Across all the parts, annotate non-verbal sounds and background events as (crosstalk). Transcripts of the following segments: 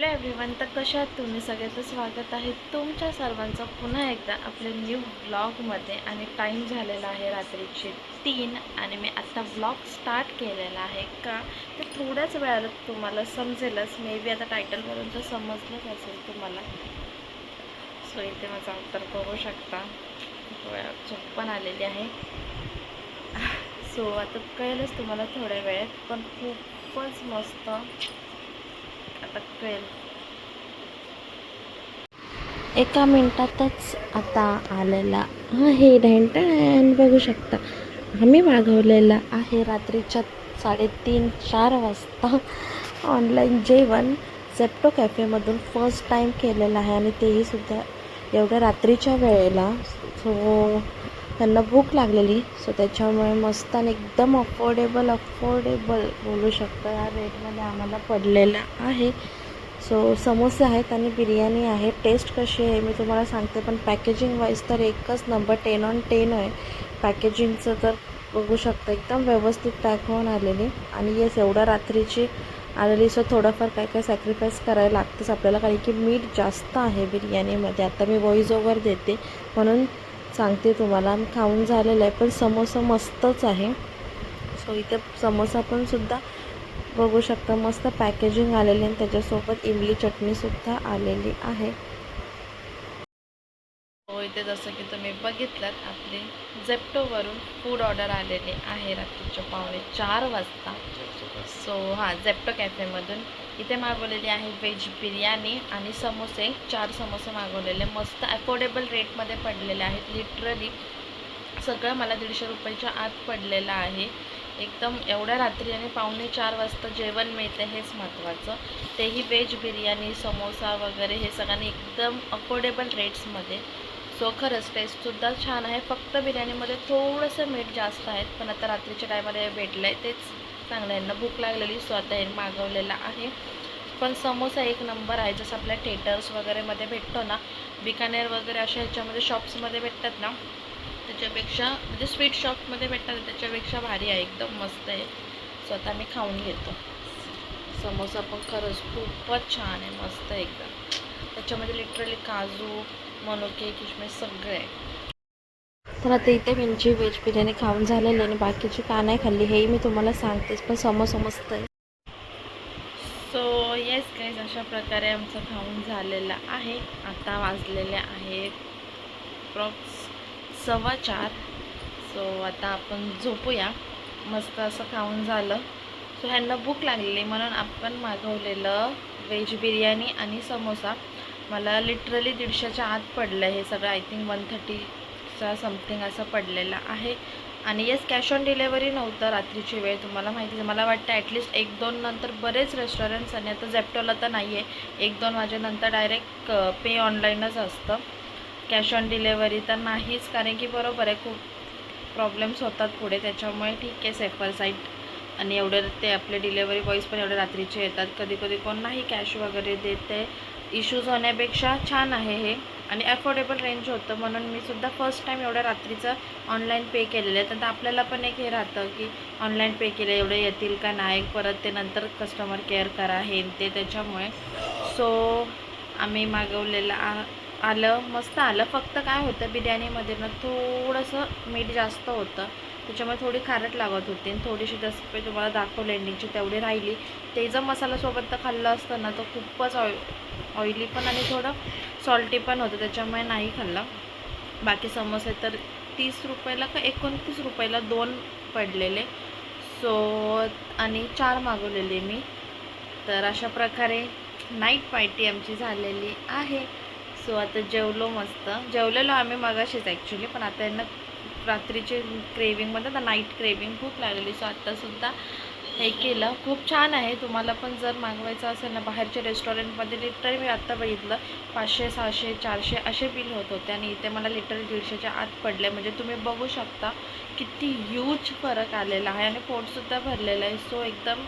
Hello everyone तर कशा तुम्ही सगळ्याचं स्वागत आहे. तुमच्या सर्वांचं पुन्हा एकदा आपल्या न्यू ब्लॉगमध्ये आणि टाईम झालेला आहे रात्रीचे तीन आणि मी आत्ता ब्लॉग स्टार्ट केलेला आहे का? तर थोड्याच वेळात तुम्हाला समजेलच. मे बी आता टायटलवरून तर समजलंच असेल तुम्हाला. सो इथे माझा उत्तर करू शकता. डोळ्यात झोप पण आलेली आहे. (laughs) सो आता कळेलच तुम्हाला थोड्या वेळेत पण खूपच मस्त. आता एका मिनटातच आता आलेला आहे ढेंटण बघू शकता आम्ही मागवलेला आहे रात्रीच्या साडेतीन चार वाजता. ऑनलाईन जेवण झेप्टो कॅफेमधून फर्स्ट टाईम केलेलं आहे आणि तेही सुद्धा एवढ्या रात्रीच्या वेळेला. सो त्यांना भूक लागलेली सो त्याच्यामुळे मस्त आणि एकदम अफोर्डेबल अफोर्डेबल बोलू शकतो. या रेटमध्ये आम्हाला पडलेला आहे. सो समोसे आहेत आणि बिर्याणी आहे. टेस्ट कशी आहे मी तुम्हाला सांगते पण पॅकेजिंग वाईज तर एकच नंबर टेन ऑन टेन आहे. पॅकेजिंगचं तर बघू शकता एकदम व्यवस्थित पॅक होऊन आलेली. आणि येस एवढ्या रात्रीची आलेली सो थोडंफार काय काय सॅक्रिफाईस करायला लागतंच आपल्याला कारण की मीठ जास्त आहे बिर्याणीमध्ये. आता मी वॉईस ओव्हर देते. म्हणून सांगते तुम्हाला. खाऊन झालेलं आहे पण समोसा मस्तच आहे. सो इथे समोसा पण सुद्धा बघू शकता मस्त पॅकेजिंग आलेली आणि त्याच्यासोबत इमली चटणीसुद्धा आलेली आहे. इथे जसं की तुम्ही बघितलं आपली झेप्टोवरून फूड ऑर्डर आलेली आहे रात्रीच्या पावणे चार वाजता. सो हां झेप्टो कॅफेमधून इथे मागवलेली आहे व्हेज बिर्याणी आणि समोसे चार समोसे मागवलेले. मस्त अफोर्डेबल रेटमध्ये पडलेले आहेत. लिटरली सगळं मला दीडशे रुपयाच्या आत पडलेलं आहे. एकदम एवढ्या रात्री आणि पावणे चार वाजता जेवण मिळते हेच महत्त्वाचं. तेही व्हेज बिर्याणी समोसा वगैरे हे सगळ्यांनी एकदम अफोर्डेबल रेट्समध्ये सो खरंच टेस्टसुद्धा छान आहे. फक्त बिर्याणीमध्ये थोडंसं मीठ जास्त आहेत पण आता रात्रीच्या टायमाला भेटलं आहे तेच चांगलं यांना भूक लागलेली सो आता हे आहे. पण समोसा एक नंबर आहे. जसं आपल्या थिएटर्स वगैरेमध्ये भेटतो ना बिकानेर वगैरे अशा ह्याच्यामध्ये शॉप्समध्ये भेटतात ना त्याच्यापेक्षा म्हणजे स्वीट शॉपमध्ये भेटतात त्याच्यापेक्षा भारी आहे. एकदम मस्त आहे. स्वतः मी खाऊन घेतो. समोसा पण खरंच खूपच छान आहे. मस्त एकदम. त्याच्यामध्ये लिटरली काजू मनुके किशमिश सगळे आहे. तर आता इथे मिरची व्हेज बिर्याणी खाऊन झालेली आणि बाकीची का नाही खाल्ली हेही मी तुम्हाला सांगतेच पण समोसा मस्त आहे सो येस गाईज अशा प्रकारे आमचं खाऊन झालेलं आहे. आता वाजलेले आहेत प्रॉक्स सव्वा चार. सो आता आपण झोपूया. मस्त असं खाऊन झालं. सो ह्यांना भूक लागलेली म्हणून आपण मागवलेलं व्हेज बिर्याणी आणि समोसा मला लिटरली दीडशेच्या आत पडलं हे सगळं आय थिंक वन थर्टीचा समथिंग असं पडलेलं आहे. आणि येस कॅश ऑन डिलेवरी नव्हतं रात्रीची वेळ. तुम्हाला माहिती आहे मला वाटतं ॲटलिस्ट एक दोन नंतर बरेच रेस्टॉरंट्स आणि आता झेप्टोला तर नाही आहे एक दोन वाजेनंतर डायरेक्ट पे ऑनलाईनच असतं. कॅश ऑन डिलेवरी तर नाहीच कारण की बरोबर आहे खूप प्रॉब्लेम्स होतात पुढे. त्याच्यामुळे ठीक आहे सेफर साईट आणि एवढं ते आपले डिलेवरी बॉईज पण एवढे रात्रीचे येतात. कधी कधी कोण नाही कॅश वगैरे देते. इश्यूज होण्यापेक्षा छान आहे हे. आणि अफोर्डेबल रेंज होतं म्हणून मी सुद्धा फर्स्ट टाईम एवढ्या रात्रीचं ऑनलाईन पे केलेलं आहे. तर आपल्याला पण एक हे राहतं की ऑनलाईन पे केले एवढे येतील का नाही? परत ते नंतर कस्टमर केअर करा हे ते त्याच्यामुळे. सो आम्ही मागवलेलं आ आलं मस्त आलं. फक्त काय होतं बिर्याणीमध्ये ना थोडंसं मीठ जास्त होतं. त्याच्यामुळे थोडी खारट लागत होती आणि थोडीशी जसं तुम्हाला दाखवलं एंडिंगची तेवढी राहिली. ते जर मसाल्यासोबत तर खाल्लं असतं ना तर खूपच ऑइ ऑइली पण आणि थोडं सॉल्टी पण होतं. त्याच्यामुळे नाही खाल्लं. बाकी समोसे तर तीस रुपयाला का एकोणतीस रुपयाला दोन पडलेले. सो आणि चार मागवलेले मी. तर अशा प्रकारे नाईट पार्टी आमची झालेली आहे. सो आता जेवलो मस्त. जेवलेलो आम्ही मगाशीच ॲक्च्युली पण आता यांना रात्रीचे क्रेविंगमध्ये तर नाईट क्रेविंग खूप लागली. सो आत्तासुद्धा हे केलं. खूप छान आहे. तुम्हाला पण जर मागवायचं असेल ना बाहेरच्या रेस्टॉरंटमध्ये लिटर मी आत्ता बघितलं पाचशे सहाशे चारशे असे बिल होत होते आणि इथे मला लिटर दीडशेच्या आत पडले. म्हणजे तुम्ही बघू शकता किती ह्यूज फरक आलेला आहे आणि पोटसुद्धा भरलेलं आहे. सो एकदम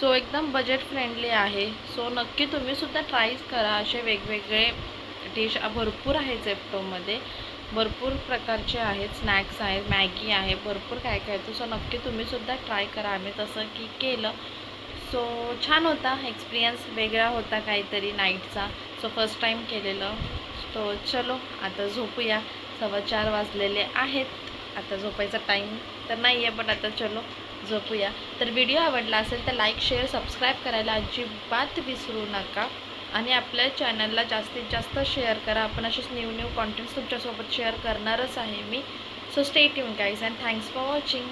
सो एकदम बजेट फ्रेंडली आहे. सो नक्की तुम्हीसुद्धा ट्राईज करा असे वेगवेगळे डिश भरपूर आहे झेप्टोमध्ये भरपूर प्रकारचे आहेत. स्नॅक्स आहेत मॅगी आहे भरपूर काय काय आहे सो नक्की तुम्हीसुद्धा ट्राय करा. आम्ही तसं की केलं. सो छान होता. एक्सपिरियन्स वेगळा होता काहीतरी नाईटचा सो फर्स्ट टाईम केलेलं. सो चलो आता झोपूया. सव्वा चार वाजलेले आहेत. आता झोपायचा टाईम तर नाही आहे पण आता चलो. झोपूया. तर व्हिडिओ आवडला असेल तर लाईक शेअर सबस्क्राईब करायला अजिबात विसरू नका. आणि आपल्या चॅनलला जास्तीत जास्त शेअर करा. आपण असेच न्यू न्यू कॉन्टेंट्स तुमच्यासोबत शेअर करणारच आहे मी. So stay tune guys and thanks for watching